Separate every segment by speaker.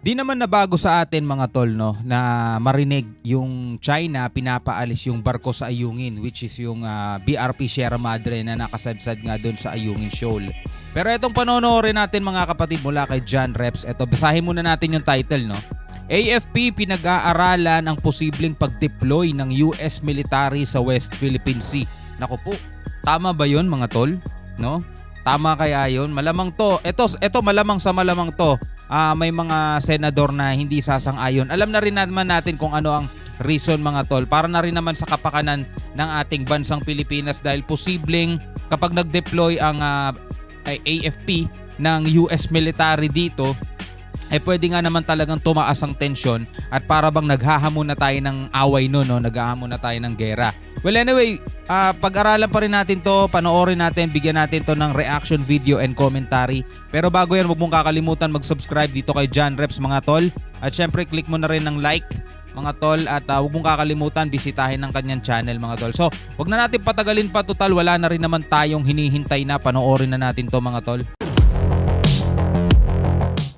Speaker 1: Di naman nabago sa atin mga tol no na marinig yung China pinapaalis yung barko sa Ayungin which is yung ah, BRP Sierra Madre na nakasadsad nga doon sa Ayungin Shoal. Pero itong panonoorin natin mga kapatid mula kay John Reps. Ito basahin muna natin yung title no. AFP pinag-aaralan ang posibleng pag-deploy ng US military sa West Philippine Sea. Naku po, tama ba 'yon mga tol? No? Tama kaya 'yon? Malamang to. Ito ito malamang sa malamang to. Ah, may mga senador na hindi sasang-ayon. Alam na rin naman natin kung ano ang reason mga tol. Para na rin naman sa kapakanan ng ating bansang Pilipinas dahil posibleng kapag nag-deploy ang ah, ay AFP ng US military dito, eh pwede nga naman talagang tumaas ang tensyon at para bang naghahamon na tayo ng away no, no? naghahamon na tayo ng gera. Well anyway, ah, pag-aralan pa rin natin to, panoorin natin, bigyan natin to ng reaction video and commentary. Pero bago yan, huwag mong kakalimutan mag-subscribe dito kay John Reps mga tol. At syempre, click mo na rin ng like mga tol at ah, huwag mong kakalimutan bisitahin ng kanyang channel mga tol. So, huwag na natin patagalin pa total wala na rin naman tayong hinihintay na panoorin na natin to mga tol.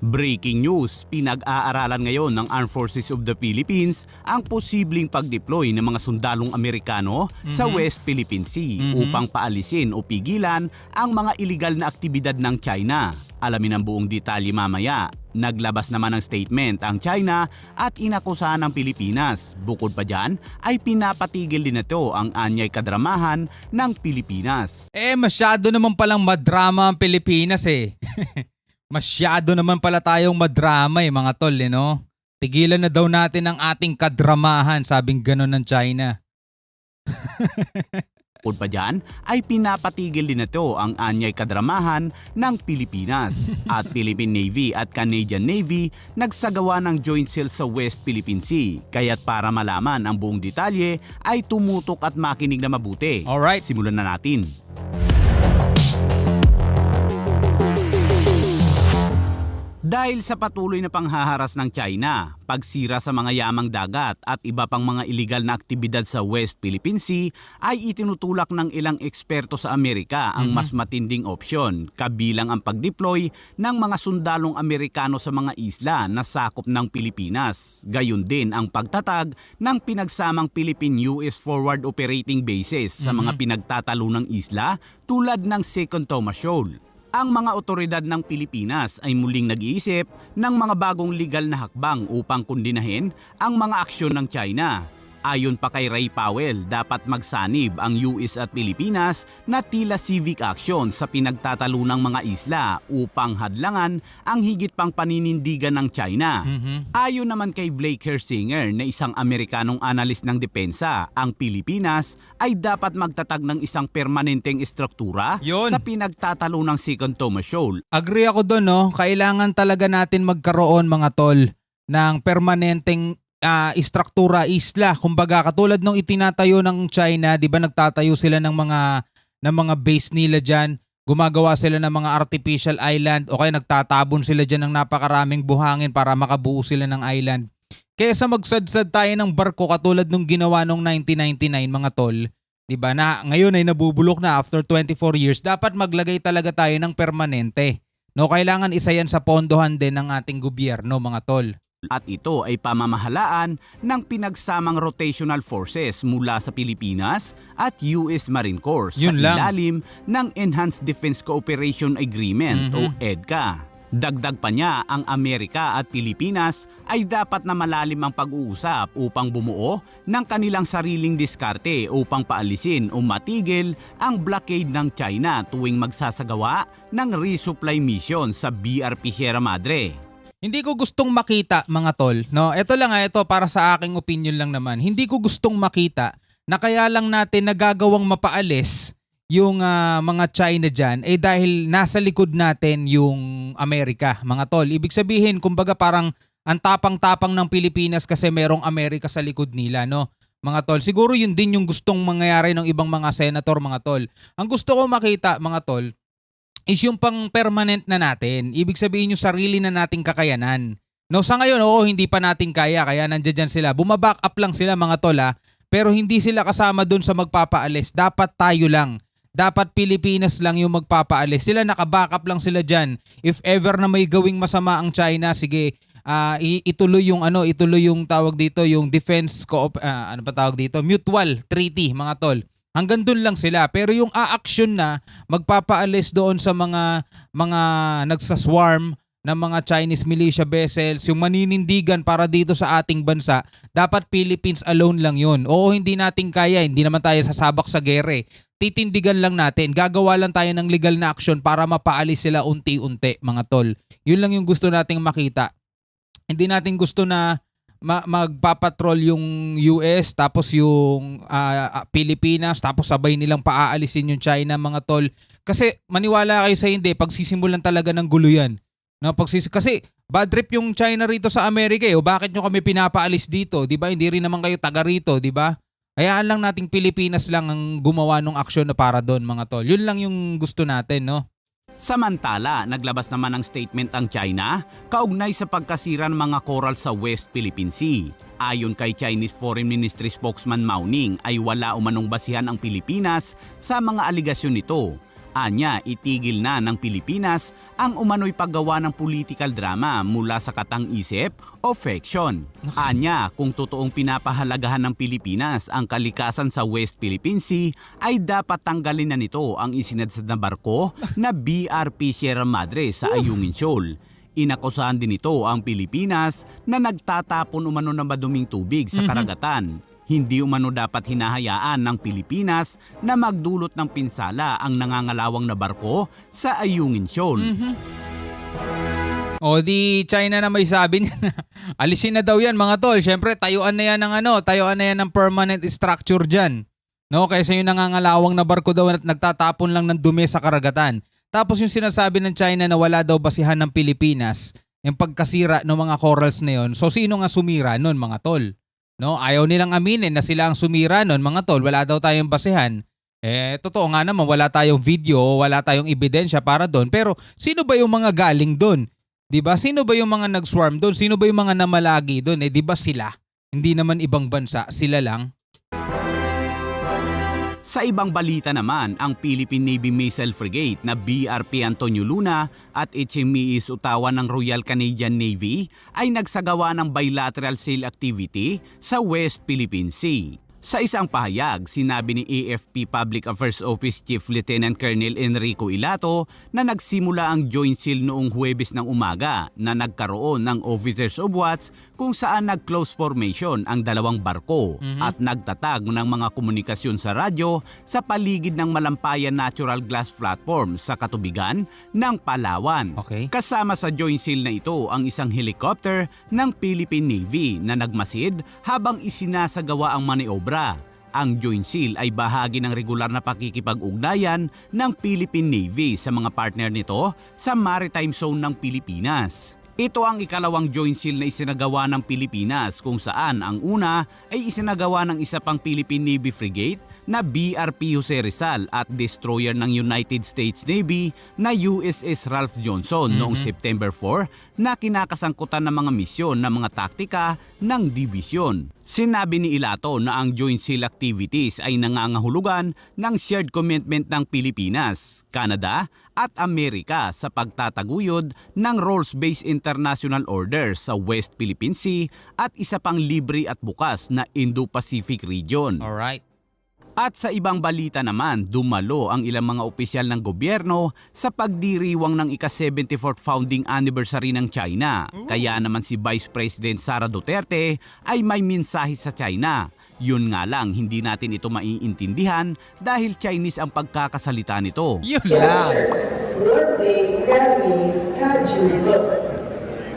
Speaker 2: Breaking news, pinag-aaralan ngayon ng Armed Forces of the Philippines ang posibleng pag-deploy ng mga sundalong Amerikano sa
Speaker 1: Mhm.
Speaker 2: West Philippine Sea
Speaker 1: Mhm.
Speaker 2: upang paalisin o pigilan ang mga iligal na aktibidad ng China. Alamin ang buong detalye mamaya. Naglabas naman ng statement ang China at inakusahan ng Pilipinas. Bukod pa dyan, ay pinapatigil din ito ang anyay kadramahan ng Pilipinas.
Speaker 1: Eh, masyado naman palang madrama ang Pilipinas eh. masyado naman pala tayong madrama eh mga tol eh no? Tigilan na daw natin ang ating kadramahan, sabing ganon ng China.
Speaker 2: Bukod pa dyan, ay pinapatigil din ito ang anyay kadramahan ng Pilipinas at Philippine Navy at Canadian Navy nagsagawa ng joint sale sa West Philippine Sea. Kaya't para malaman ang buong detalye ay tumutok at makinig na mabuti.
Speaker 1: Alright.
Speaker 2: Simulan na natin. Dahil sa patuloy na panghaharas ng China, pagsira sa mga yamang dagat at iba pang mga iligal na aktibidad sa West Philippine Sea ay itinutulak ng ilang eksperto sa Amerika ang
Speaker 1: Mhm.
Speaker 2: mas matinding opsyon, kabilang ang pag-deploy ng mga sundalong Amerikano sa mga isla na sakop ng Pilipinas. Gayon din ang pagtatag ng pinagsamang Philippine-US Forward Operating Bases sa mga
Speaker 1: Mhm.
Speaker 2: pinagtatalunang isla tulad ng Second Thomas Shoal. Ang mga otoridad ng Pilipinas ay muling nag-iisip ng mga bagong legal na hakbang upang kundinahin ang mga aksyon ng China. Ayon pa kay Ray Powell, dapat magsanib ang US at Pilipinas na tila civic action sa pinagtatalunang mga isla upang hadlangan ang higit pang paninindigan ng China.
Speaker 1: Mhm.
Speaker 2: Ayon naman kay Blake Hersinger na isang Amerikanong analis ng depensa, ang Pilipinas ay dapat magtatag ng isang permanenteng estruktura
Speaker 1: Yun.
Speaker 2: sa pinagtatalo ng Second Thomas Shoal.
Speaker 1: Agree ako doon, no? Kailangan talaga natin magkaroon, mga tol, ng permanenteng ah, istruktura isla. Kumbaga, katulad nung itinatayo ng China, di ba nagtatayo sila ng mga, ng mga base nila dyan, gumagawa sila ng mga artificial island o kaya nagtatabon sila dyan ng napakaraming buhangin para makabuo sila ng island. Kesa magsadsad tayo ng barko katulad nung ginawa nung 1999 mga tol, 'di ba? Na ngayon ay nabubulok na after 24 years, dapat maglagay talaga tayo ng permanente. No, kailangan isa yan sa pondohan din ng ating gobyerno, mga tol.
Speaker 2: At ito ay pamamahalaan ng pinagsamang rotational forces mula sa Pilipinas at US Marine Corps
Speaker 1: Yun
Speaker 2: sa
Speaker 1: lang.
Speaker 2: ilalim ng Enhanced Defense Cooperation Agreement o
Speaker 1: Mhm.
Speaker 2: EDCA. Dagdag pa niya, ang Amerika at Pilipinas ay dapat na malalim ang pag-uusap upang bumuo ng kanilang sariling diskarte upang paalisin o matigil ang blockade ng China tuwing magsasagawa ng resupply mission sa BRP Sierra Madre.
Speaker 1: Hindi ko gustong makita, mga tol. No, ito lang ah, ito para sa aking opinion lang naman. Hindi ko gustong makita na kaya lang natin nagagawang mapaalis yung ah, mga China dyan eh dahil nasa likod natin yung Amerika, mga tol. Ibig sabihin, kumbaga parang ang tapang-tapang ng Pilipinas kasi merong Amerika sa likod nila, no? Mga tol, siguro yun din yung gustong mangyayari ng ibang mga senator, mga tol. Ang gusto ko makita, mga tol, is yung pang permanent na natin. Ibig sabihin yung sarili na nating kakayanan. No, sa ngayon, oo, hindi pa natin kaya, kaya nandiyan dyan sila. Bumaback up lang sila mga tol ha, pero hindi sila kasama dun sa magpapaalis. Dapat tayo lang. Dapat Pilipinas lang yung magpapaalis. Sila naka-backup lang sila dyan. If ever na may gawing masama ang China, sige, ah, i- ituloy yung ano, ituloy yung tawag dito, yung defense co ano pa tawag dito, mutual treaty mga tol. Hanggang doon lang sila. Pero yung a-action na magpapaalis doon sa mga mga nagsaswarm ng mga Chinese militia vessels, yung maninindigan para dito sa ating bansa, dapat Philippines alone lang yun. Oo, hindi natin kaya, hindi naman tayo sasabak sa gere. Titindigan lang natin, gagawa lang tayo ng legal na action para mapaalis sila unti-unti, mga tol. Yun lang yung gusto nating makita. Hindi natin gusto na ma- magpapatrol yung US tapos yung ah, Pilipinas tapos sabay nilang paaalisin yung China mga tol. Kasi maniwala kayo sa hindi, pagsisimulan talaga ng gulo yan. No, pagsis kasi bad trip yung China rito sa Amerika eh. O bakit nyo kami pinapaalis dito? 'Di ba? Hindi rin naman kayo taga rito, 'di ba? Hayaan lang nating Pilipinas lang ang gumawa ng aksyon na para doon mga tol. Yun lang yung gusto natin, no?
Speaker 2: Samantala, naglabas naman ng statement ang China kaugnay sa pagkasira ng mga coral sa West Philippine Sea. Ayon kay Chinese Foreign Ministry spokesman Mao Ning ay wala umanong basihan ang Pilipinas sa mga aligasyon nito. Anya, itigil na ng Pilipinas ang umano'y paggawa ng political drama mula sa katang-isip o fiction. Anya, kung totoong pinapahalagahan ng Pilipinas ang kalikasan sa West Philippine Sea, ay dapat tanggalin na nito ang isinadsad na barko na BRP Sierra Madre sa Ayungin Shoal. Inakusahan din nito ang Pilipinas na nagtatapon umano ng maduming tubig sa
Speaker 1: Mhm.
Speaker 2: karagatan. Hindi umano dapat hinahayaan ng Pilipinas na magdulot ng pinsala ang nangangalawang na barko sa Ayungin Shoal.
Speaker 1: Mhm. O di China na may sabi niya na alisin na daw yan mga tol. Siyempre tayuan na yan ng ano, tayuan na yan ng permanent structure dyan. No, kaysa yung nangangalawang na barko daw at nagtatapon lang ng dumi sa karagatan. Tapos yung sinasabi ng China na wala daw basihan ng Pilipinas, yung pagkasira ng mga corals na yun. So sino nga sumira nun mga tol? No, ayaw nilang aminin na sila ang sumira nun mga tol. Wala daw tayong basihan. Eh, totoo nga naman, wala tayong video, wala tayong ebidensya para doon. Pero sino ba yung mga galing doon? 'Di ba? Sino ba yung mga nag-swarm doon? Sino ba yung mga namalagi doon? Eh, 'di ba sila? Hindi naman ibang bansa, sila lang.
Speaker 2: Sa ibang balita naman, ang Philippine Navy Missile Frigate na BRP Antonio Luna at HMES Utawa ng Royal Canadian Navy ay nagsagawa ng bilateral sail activity sa West Philippine Sea. Sa isang pahayag, sinabi ni AFP Public Affairs Office Chief Lieutenant Colonel Enrico Ilato na nagsimula ang joint seal noong Huwebes ng umaga na nagkaroon ng Officers of Watch kung saan nag-close formation ang dalawang barko
Speaker 1: Mhm.
Speaker 2: at nagtatag ng mga komunikasyon sa radyo sa paligid ng Malampayan Natural Glass Platform sa katubigan ng Palawan.
Speaker 1: Okay?
Speaker 2: Kasama sa joint seal na ito ang isang helicopter ng Philippine Navy na nagmasid habang isinasagawa ang maniobra. Ang joint seal ay bahagi ng regular na pakikipag-ugnayan ng Philippine Navy sa mga partner nito sa maritime zone ng Pilipinas. Ito ang ikalawang joint seal na isinagawa ng Pilipinas kung saan ang una ay isinagawa ng isa pang Philippine Navy frigate na BRP Jose Rizal at destroyer ng United States Navy na USS Ralph Johnson noong
Speaker 1: Mhm.
Speaker 2: September 4 na kinakasangkutan ng mga misyon ng mga taktika ng dibisyon. Sinabi ni Ilato na ang joint seal activities ay nangangahulugan ng shared commitment ng Pilipinas, Canada at Amerika sa pagtataguyod ng rules-based international order sa West Philippine Sea at isa pang libre at bukas na Indo-Pacific region.
Speaker 1: All right.
Speaker 2: At sa ibang balita naman, dumalo ang ilang mga opisyal ng gobyerno sa pagdiriwang ng ika-74 founding anniversary ng China. Kaya naman si Vice President Sara Duterte ay may mensahe sa China. Yun nga lang, hindi natin ito maiintindihan dahil Chinese ang pagkakasalita nito.
Speaker 1: Yun lang!
Speaker 3: We're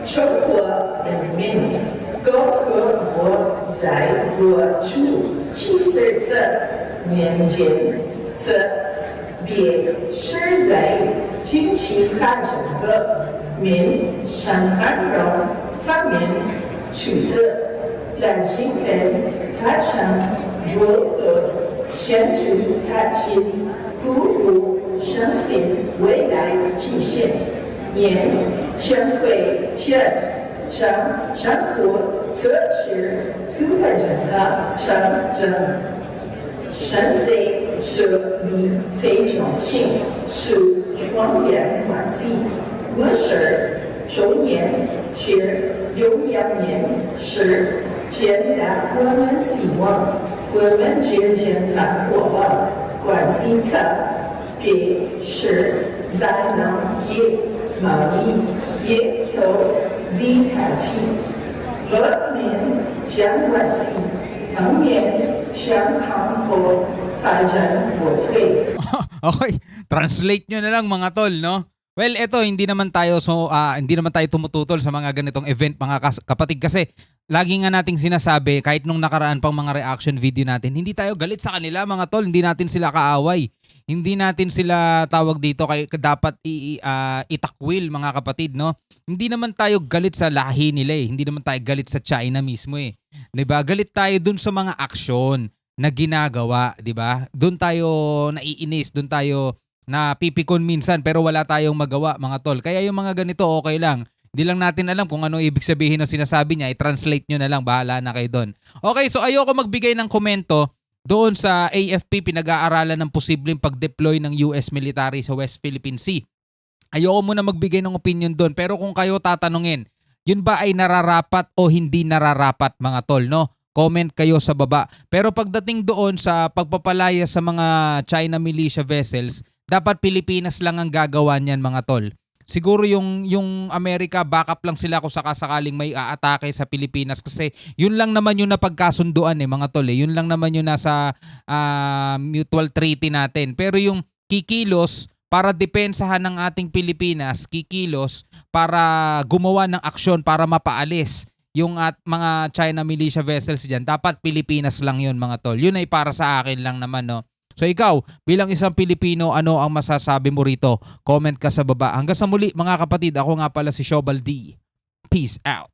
Speaker 3: 中国人民共和国在我处七十这年间，这别是在经济发展的民生繁荣方面取得让新人产生弱的显著产生鼓舞相信未来极限，年全会全省全国测试示范城的城镇，山西市民非常亲，是双边关系，我是中年且有两年是简单我们希望我们之间在伙伴关系层，给是才能一。mami ye tau zi ka chi lo men jiang wan si tang yan siyang kang po fa jiang po
Speaker 1: Okay, translate nyo na lang mga tol, no? Well, eto hindi naman tayo so uh, hindi naman tayo tumututol sa mga ganitong event mga kapatid kasi lagi nga nating sinasabi kahit nung nakaraan pang mga reaction video natin, hindi tayo galit sa kanila mga tol, hindi natin sila kaaway. Hindi natin sila tawag dito kay dapat i, ah, itakwil mga kapatid, no? Hindi naman tayo galit sa lahi nila eh. Hindi naman tayo galit sa China mismo eh. 'Di ba? Galit tayo dun sa mga aksyon na ginagawa, 'di ba? Doon tayo naiinis, doon tayo napipikon minsan pero wala tayong magawa mga tol. Kaya yung mga ganito okay lang. Hindi lang natin alam kung ano ibig sabihin ng sinasabi niya, i-translate nyo na lang, bahala na kayo doon. Okay, so ayoko magbigay ng komento doon sa AFP pinag-aaralan ng posibleng pag-deploy ng US military sa West Philippine Sea. Ayoko muna magbigay ng opinion doon pero kung kayo tatanungin, yun ba ay nararapat o hindi nararapat mga tol, no? Comment kayo sa baba. Pero pagdating doon sa pagpapalaya sa mga China militia vessels, dapat Pilipinas lang ang gagawa niyan mga tol. Siguro yung yung Amerika backup lang sila kung sakasakaling may aatake sa Pilipinas kasi yun lang naman yung napagkasunduan eh mga tol eh. Yun lang naman yung nasa ah, mutual treaty natin. Pero yung kikilos para depensahan ng ating Pilipinas, kikilos para gumawa ng aksyon para mapaalis yung at mga China militia vessels diyan. Dapat Pilipinas lang yun mga tol. Yun ay para sa akin lang naman no. So ikaw, bilang isang Pilipino, ano ang masasabi mo rito? Comment ka sa baba. Hanggang sa muli mga kapatid, ako nga pala si Shobal D. Peace out.